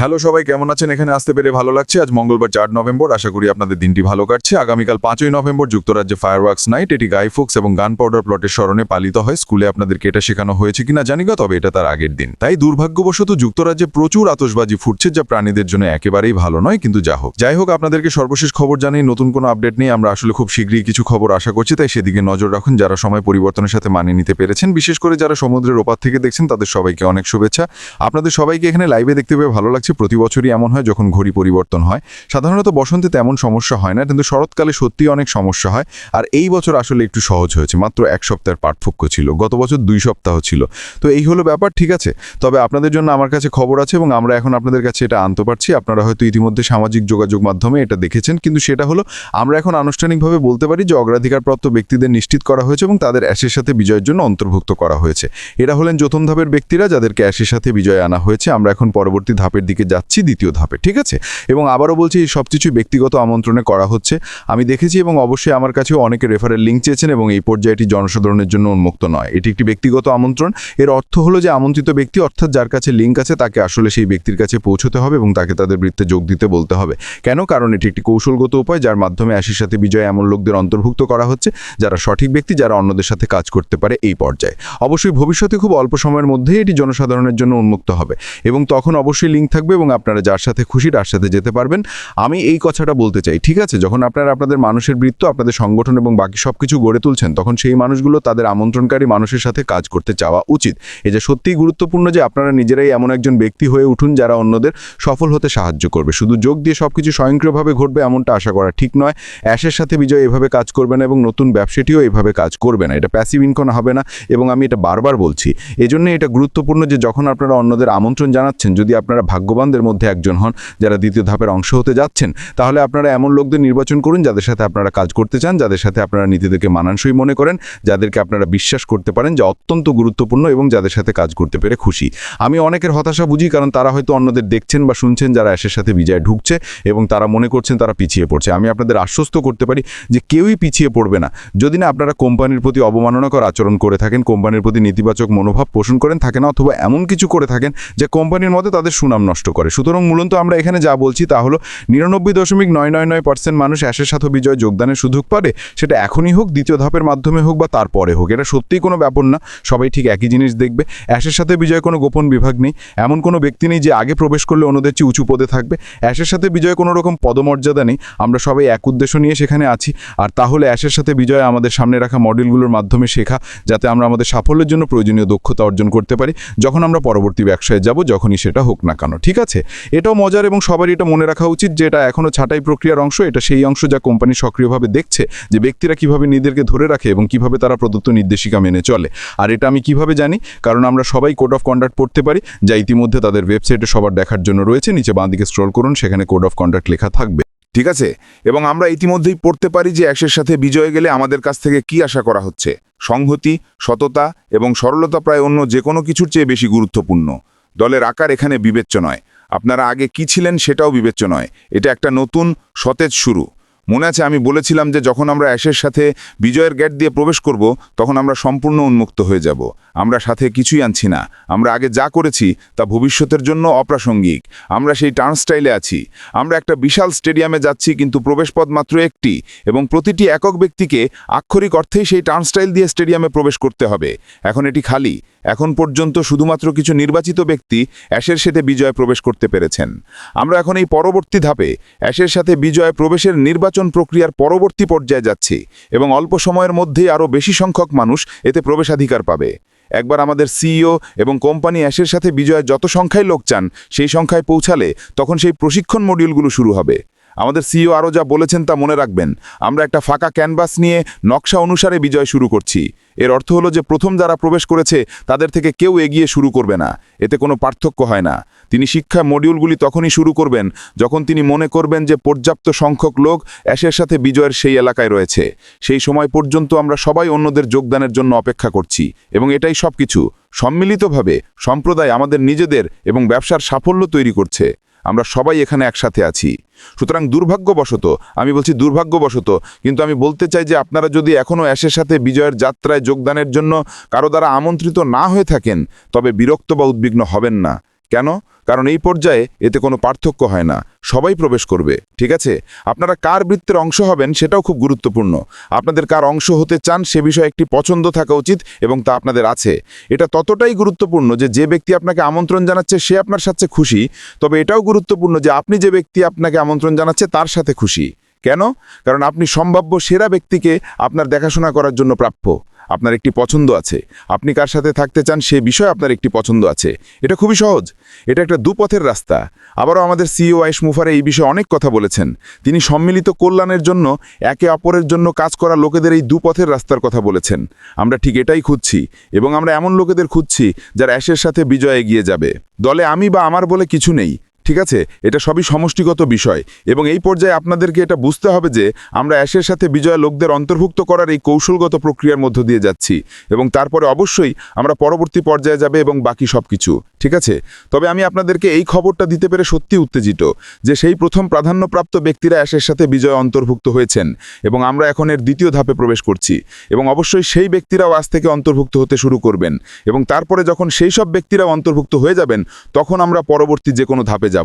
Hello সবাই, কেমন আছেন? এখানে আসতে পেরে ভালো লাগছে। আজ মঙ্গলবার চার নভেম্বর। আশা করি আপনাদের দিনটি ভালো কাটছে। আগামীকাল পাঁচই নভেম্বর যুক্তরাজ্যে ফায়ারওয়ার্কস নাইট এটি গাইফোক্স এবং গান পাউডার প্লটের স্মরণে পালিত হয়। স্কুলে আপনাদেরকে এটা শেখানো হয়েছে কিনা জানি না, তবে এটা তার আগের দিন। তাই দুর্ভাগ্যবশত যুক্তরাজ্যে প্রচুর আতশবাজি ফুটছে, যা প্রাণীদের জন্য একেবারেই ভালো নয়, কিন্তু যা হোক। যাই হোক, আপনাদেরকে সর্বশেষ খবর জানিয়ে নতুন কোনো আপডেট নেই আমরা আসলে খুব শীঘ্রই কিছু খবর আশা করছি। তাই সেদিকে নজর রাখুন। যারা সময় পরিবর্তনের সাথে মানিয়ে নিতে পেরেছেন, বিশেষ করে যারা সমুদ্রের ওপার থেকে দেখছেন, তাদের সবাইকে অনেক শুভেচ্ছা। আপনাদের সবাইকে এখানে লাইভে দেখতে পেয়ে ভালো লাগছে। প্রতি বছরই এমন হয় যখন ঘড়ি পরিবর্তন হয়। সাধারণত বসন্তে তেমন সমস্যা হয় না, কিন্তু শরৎকালে সত্যি অনেক সমস্যা হয়। আর এই বছর আসলে একটু সহজ হয়েছে, মাত্র এক সপ্তাহের পার্থক্য ছিল, গত বছর দুই সপ্তাহ ছিল। তো এই হলো ব্যাপার, ঠিক আছে? তবে আপনাদের জন্য আমার কাছে খবর আছে এবং আমরা এখন আপনাদের কাছে এটা আনতে পারছি। আপনারা হয়তো ইতিমধ্যে সামাজিক যোগাযোগ মাধ্যমে এটা দেখেছেন, কিন্তু সেটা হলো আমরা এখন আনুষ্ঠানিকভাবে বলতে পারি যে অগ্রাধিকারপ্রাপ্ত ব্যক্তিদের নিশ্চিত করা হয়েছে এবং তাদের অ্যাশের সাথে বিজয়ের জন্য অন্তর্ভুক্ত করা হয়েছে। এরা হলেন প্রথম ধাপের ব্যক্তিরা যাদেরকে অ্যাশের সাথে বিজয় আনা হয়েছে। আমরা এখন পরবর্তী ধাপের দিকে যাচ্ছি দ্বিতীয় ধাপে, ঠিক আছে? এবং আবারও বলছি, এই সব কিছুই ব্যক্তিগত আমন্ত্রণে করা হচ্ছে। আমি দেখেছি এবং অবশ্যই আমার কাছেও অনেকে রেফারেল লিঙ্ক চেয়েছেন এবং এই পর্যায়ে এটি জনসাধারণের জন্য উন্মুক্ত নয়। এটি একটি ব্যক্তিগত আমন্ত্রণ। এর অর্থ হলো যে আমন্ত্রিত ব্যক্তি, অর্থাৎ যার কাছে লিঙ্ক আছে, তাকে আসলে সেই ব্যক্তির কাছে পৌঁছতে হবে এবং তাকে তাদের বৃত্তে যোগ দিতে বলতে হবে। কেন? কারণ এটি একটি কৌশলগত উপায়, যার মাধ্যমে আশির সাথে বিজয় এমন লোকদের অন্তর্ভুক্ত করা হচ্ছে, যারা সঠিক ব্যক্তি, যারা অন্যদের সাথে কাজ করতে পারে এই পর্যায়ে। অবশ্যই ভবিষ্যতে খুব অল্প সময়ের মধ্যেই এটি জনসাধারণের জন্য উন্মুক্ত হবে এবং তখন অবশ্যই লিঙ্ক থাকবে। এবং আপনারা যার সাথে খুশি তার সাথে যেতে পারবেন। আমি এই কথাটা বলতে চাই, ঠিক আছে? যখন আপনারা আপনাদের মানুষের বৃত্ত, আপনাদের সংগঠন এবং বাকি সব কিছু গড়ে তুলছেন, তখন সেই মানুষগুলো তাদের আমন্ত্রণকারী মানুষের সাথে কাজ করতে চাওয়া উচিত। এই যে সত্যিই গুরুত্বপূর্ণ যে আপনারা নিজেরাই এমন একজন ব্যক্তি হয়ে উঠুন যারা অন্যদের সফল হতে সাহায্য করবে। শুধু যোগ দিয়ে সব কিছু স্বয়ংক্রিয়ভাবে ঘটবে এমনটা আশা করা ঠিক নয়। অ্যাশের সাথে বিজয় এভাবে কাজ করবে না এবং নতুন ব্যবসাটিও এভাবে কাজ করবে না। এটা প্যাসিভ ইনকম হবে না এবং আমি এটা বারবার বলছি। এজন্য এটা গুরুত্বপূর্ণ যে যখন আপনারা অন্যদের আমন্ত্রণ জানাচ্ছেন, যদি আপনারা ভাগ্যবানদের মধ্যে একজন হন যারা দ্বিতীয় ধাপের অংশ হতে যাচ্ছেন। তাহলে আপনারা এমন লোকদের নির্বাচন করুন যাদের সাথে আপনারা কাজ করতে চান, যাদের সাথে আপনারা নীতিদেরকে মানানসই মনে করেন, যাদেরকে আপনারা বিশ্বাস করতে পারেন যে অত্যন্ত গুরুত্বপূর্ণ এবং যাদের সাথে কাজ করতে পেরে খুশি। আমি অনেকের হতাশা বুঝি কারণ তারা হয়তো অন্যদের দেখছেন বা শুনছেন যারা অ্যাশের সাথে বিজয় ঢুকছে এবং তারা মনে করছেন তারা পিছিয়ে পড়ছে। আমি আপনাদের আশ্বস্ত করতে পারি যে কেউই পিছিয়ে পড়বে না। যদি না আপনারা কোম্পানির প্রতি অবমাননাকর আচরণ করে থাকেন, কোম্পানির প্রতি নেতিবাচক মনোভাব পোষণ করেন থাকেন অথবা এমন কিছু করে থাকেন যে কোম্পানির মধ্যে তাদের সুনাম নষ্ট করে। সুতরাং মূলত আমরা এখানে যা বলছি তা হলো, নিরানব্বই দশমিক নয় নয় নয় পার্সেন্ট মানুষ অ্যাশের সাথে বিজয় যোগদানের সুযোগ পাবে, সেটা এখনই হোক, দ্বিতীয় ধাপের মাধ্যমে হোক বা তারপরে হোক। এটা সত্যিই কোনো ব্যাপার না, সবাই ঠিক একই জিনিস দেখবে। অ্যাশের সাথে বিজয় কোনো গোপন বিভাগ নেই। এমন কোনো ব্যক্তি নেই যে আগে প্রবেশ করলে অন্যদের চেয়ে উঁচু পদে থাকবে। অ্যাশের সাথে বিজয় কোনো রকম পদমর্যাদা নেই। আমরা সবাই এক উদ্দেশ্য নিয়ে সেখানে আছি। আর তাহলে অ্যাশের সাথে বিজয় আমাদের সামনে রাখা মডেলগুলোর মাধ্যমে শেখা, যাতে আমরা আমাদের সাফল্যের জন্য প্রয়োজনীয় দক্ষতা অর্জন করতে পারি। যখন আমরা পরবর্তী ব্যবসায় যাব, যখনই সেটা হোক না কেন, ঠিক আছে। এটাও মজার এবং সবারই এটা মনে রাখা উচিত যে এটা এখনও ছাঁটাই প্রক্রিয়ার অংশ। এটা সেই অংশ যা কোম্পানি সক্রিয়ভাবে দেখছে যে ব্যক্তিরা কীভাবে নিজেদেরকে ধরে রাখে এবং কীভাবে তারা প্রদত্ত নির্দেশিকা মেনে চলে। আর এটা আমি কীভাবে জানি? কারণ আমরা সবাই কোড অফ কন্ডাক্ট পড়তে পারি, যা ইতিমধ্যে তাদের ওয়েবসাইটে সবার দেখার জন্য রয়েছে। নিচে বাঁদিকে স্ক্রল করুন, সেখানে কোড অফ কন্ডাক্ট লেখা থাকবে। ঠিক আছে? এবং আমরা ইতিমধ্যেই পড়তে পারি যে অ্যাশের সাথে বিজয়ে গেলে আমাদের কাছ থেকে কি আশা করা হচ্ছে? সংহতি, সততা এবং সরলতা প্রায় অন্য যে কোনো কিছুর চেয়ে বেশি গুরুত্বপূর্ণ। দলের আকার এখানে বিবেচ্য নয়। আপনারা আগে কি ছিলেন সেটাও বিবেচ্য নয়। এটা একটা নতুন সতেজ শুরু। মনে আছে, আমি বলেছিলাম যে যখন আমরা অ্যাশের সাথে বিজয়ের গেট দিয়ে প্রবেশ করব, তখন আমরা সম্পূর্ণ উন্মুক্ত হয়ে যাব। আমরা সাথে কিছুই আনছি না। আমরা আগে যা করেছি, তা ভবিষ্যতের জন্য অপ্রাসঙ্গিক। আমরা সেই টার্ন স্টাইলে আছি। আমরা একটা বিশাল স্টেডিয়ামে যাচ্ছি, কিন্তু প্রবেশপথ মাত্র একটি এবং প্রতিটি একক ব্যক্তিকে আক্ষরিক অর্থেই সেই টার্ন স্টাইল দিয়ে স্টেডিয়ামে প্রবেশ করতে হবে। এখন এটি খালি। এখন পর্যন্ত শুধুমাত্র কিছু নির্বাচিত ব্যক্তি অ্যাশের সাথে বিজয় প্রবেশ করতে পেরেছেন। আমরা এখন এই পরবর্তী ধাপে অ্যাশের সাথে বিজয় প্রবেশের নির্বাচন প্রক্রিয়ার পরবর্তী পর্যায়ে যাচ্ছি এবং অল্প সময়ের মধ্যেই আরও বেশি সংখ্যক মানুষ এতে প্রবেশাধিকার পাবে। একবার আমাদের সিইও এবং কোম্পানি অ্যাশের সাথে বিজয়ের যত সংখ্যায় লোক চান, সেই সংখ্যায় পৌঁছালে তখন সেই প্রশিক্ষণ মডিউলগুলো শুরু হবে। আমাদের সিইও আরও যা বলেছেন তা মনে রাখবেন। আমরা একটা ফাঁকা ক্যানভাস নিয়ে নকশা অনুসারে বিজয় শুরু করছি। এর অর্থ হলো যে প্রথম যারা প্রবেশ করেছে, তাদের থেকে কেউ এগিয়ে শুরু করবে না। এতে কোনো পার্থক্য হয় না। তিনি শিক্ষা মডিউলগুলি তখনই শুরু করবেন যখন তিনি মনে করবেন যে পর্যাপ্ত সংখ্যক লোক অ্যাশের সাথে বিজয়ের সেই এলাকায় রয়েছে। সেই সময় পর্যন্ত আমরা সবাই অন্যদের যোগদানের জন্য অপেক্ষা করছি এবং এটাই সব কিছু সম্মিলিতভাবে সম্প্রদায় আমাদের নিজেদের এবং ব্যবসার সাফল্য তৈরি করছে। আমরা সবাই এখানে একসাথে আছি। সুতরাং দুর্ভাগ্যবশত, আমি বলছি দুর্ভাগ্যবশত, কিন্তু আমি বলতে চাই যে আপনারা যদি এখনও অ্যাশের সাথে বিজয়ের যাত্রায় যোগদানের জন্য কারও দ্বারা আমন্ত্রিত না হয়ে থাকেন, তবে বিরক্ত বা উদ্বিগ্ন হবেন না। কেন? কারণ এই পর্যায়ে এতে কোনো পার্থক্য হয় না। সবাই প্রবেশ করবে, ঠিক আছে? আপনারা কার বৃত্তের অংশ হবেন সেটাও খুব গুরুত্বপূর্ণ। আপনাদের কার অংশ হতে চান সে বিষয়ে একটি পছন্দ থাকা উচিত এবং তা আপনাদের আছে। এটা ততটাই গুরুত্বপূর্ণ যে যে ব্যক্তি আপনাকে আমন্ত্রণ জানাচ্ছে সে আপনার সাথে খুশি, তবে এটাও গুরুত্বপূর্ণ যে, আপনি যে ব্যক্তি আপনাকে আমন্ত্রণ জানাচ্ছে তার সাথে খুশি। কেন? কারণ আপনি সম্ভাব্য সেরা ব্যক্তিকে আপনার দেখাশোনা করার জন্য প্রাপ্য। আপনার একটি পছন্দ আছে। আপনি কার সাথে থাকতে চান সে বিষয়ে আপনার একটি পছন্দ আছে। এটা খুবই সহজ। এটা একটা দুপথের রাস্তা। আবারও আমাদের সিইও আয়েশ মুফারে এই বিষয়ে অনেক কথা বলেছেন। তিনি সম্মিলিত কল্যাণের জন্য, একে অপরের জন্য কাজ করা লোকেদের এই দুপথের রাস্তার কথা বলেছেন। আমরা ঠিক এটাই খুঁজছি এবং আমরা এমন লোকেদের খুঁজছি যারা অ্যাশের সাথে বিজয় এগিয়ে যাবে। দলে আমি বা আমার বলে কিছু নেই। ঠিক আছে? এটা সবই সমষ্টিগত বিষয়। এবং এই পর্যায়ে আপনাদেরকে এটা বুঝতে হবে যে, আমরা অ্যাশের সাথে বিজয় লোকদের অন্তর্ভুক্ত করার এই কৌশলগত প্রক্রিয়ার মধ্য দিয়ে যাচ্ছি। এবং তারপরে অবশ্যই আমরা পরবর্তী পর্যায়ে যাবে এবং বাকি সব কিছু ঠিক আছে? তবে আমি আপনাদেরকে এই খবরটা দিতে পেরে সত্যি উত্তেজিত যে, সেই প্রথম প্রাধান্যপ্রাপ্ত ব্যক্তিরা অ্যাশের সাথে বিজয় অন্তর্ভুক্ত হয়েছেন এবং আমরা এখন এর দ্বিতীয় ধাপে প্রবেশ করছি। এবং অবশ্যই সেই ব্যক্তিরাও আজ থেকে অন্তর্ভুক্ত হতে শুরু করবেন। এবং তারপরে যখন সেই সব ব্যক্তিরাও অন্তর্ভুক্ত হয়ে যাবেন, তখন আমরা পরবর্তী যে কোনো ধাপে যাব।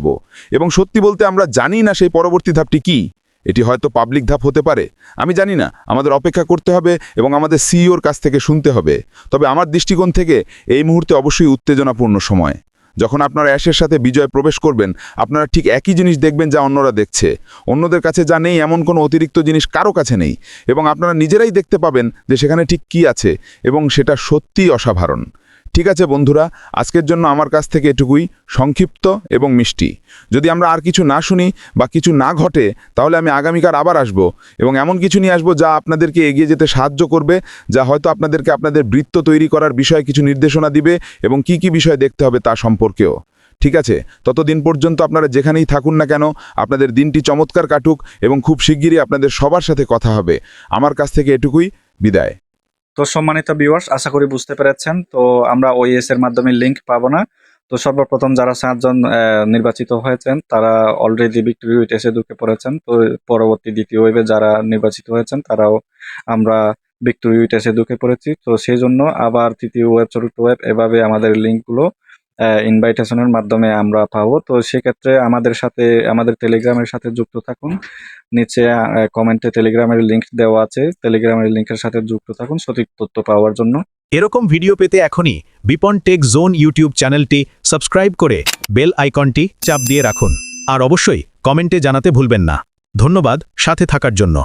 এবং সত্যি বলতে আমরা জানি না সেই পরবর্তী ধাপটি কি। এটি হয়তো পাবলিক ধাপ হতে পারে। আমি জানি না। আমাদের অপেক্ষা করতে হবে এবং আমাদের সিইওর কাছ থেকে শুনতে হবে। তবে আমার দৃষ্টিকোণ থেকে এই মুহূর্তে অবশ্যই উত্তেজনাপূর্ণ সময়। যখন আপনারা অ্যাশের সাথে বিজয় প্রবেশ করবেন, আপনারা ঠিক একই জিনিস দেখবেন যা অন্যরা দেখছে। অন্যদের কাছে যা নেই এমন কোনো অতিরিক্ত জিনিস কারও কাছে নেই। এবং আপনারা নিজেরাই দেখতে পাবেন যে সেখানে ঠিক কি আছে এবং সেটা সত্যিই অসাধারণ। ঠিক আছে বন্ধুরা, আজকের জন্য আমার কাছ থেকে এটুকুই। সংক্ষিপ্ত এবং মিষ্টি। যদি আমরা আর কিছু না শুনি বা কিছু না ঘটে, তাহলে আমি আগামীকাল আবার আসব এবং এমন কিছু নিয়ে আসব যা আপনাদেরকে এগিয়ে যেতে সাহায্য করবে, যা হয়তো আপনাদেরকে আপনাদের বৃত্ত তৈরি করার বিষয়ে কিছু নির্দেশনা দিবে এবং কি কি বিষয় দেখতে হবে তা সম্পর্কেও। ঠিক আছে? ততদিন পর্যন্ত আপনারা যেখানেই থাকুন না কেন, আপনাদের দিনটি চমৎকার কাটুক এবং খুব শিগগিরই আপনাদের সবার সাথে কথা হবে। আমার কাছ থেকে এটুকুই। বিদায়। তো সম্মানিত ভিউয়ার্স আশা করি বুঝতে পেরেছেন। তো আমরা ওইএস এর মাধ্যমে লিঙ্ক পাবো না। তো সর্বপ্রথম যারা সাতজন নির্বাচিত হয়েছেন, তারা অলরেডি ভিক্টোরি উইটেসে ঢুকে পড়েছেন। তো পরবর্তী দ্বিতীয় ওয়েবে যারা নির্বাচিত হয়েছেন, তারাও আমরা ভিক্টোরি উইটেসে ঢুকে পড়েছি। তো সেই জন্য আবার তৃতীয় ওয়েব চতুর্থ ওয়েব এভাবে আমাদের লিঙ্কগুলো ইনভাইটেশনের মাধ্যমে আমরা পাবো। তো সেক্ষেত্রে আমাদের সাথে, আমাদের টেলিগ্রামের সাথে যুক্ত থাকুন। নিচে কমেন্টে টেলিগ্রামের লিঙ্ক দেওয়া আছে। টেলিগ্রামের লিঙ্কের সাথে যুক্ত থাকুন সঠিক তথ্য পাওয়ার জন্য। এরকম ভিডিও পেতে এখনই বিপন টেক জোন ইউটিউব চ্যানেলটি সাবস্ক্রাইব করে বেল আইকনটি চাপ দিয়ে রাখুন। আর অবশ্যই কমেন্টে জানাতে ভুলবেন না। ধন্যবাদ, সাথে থাকার জন্য।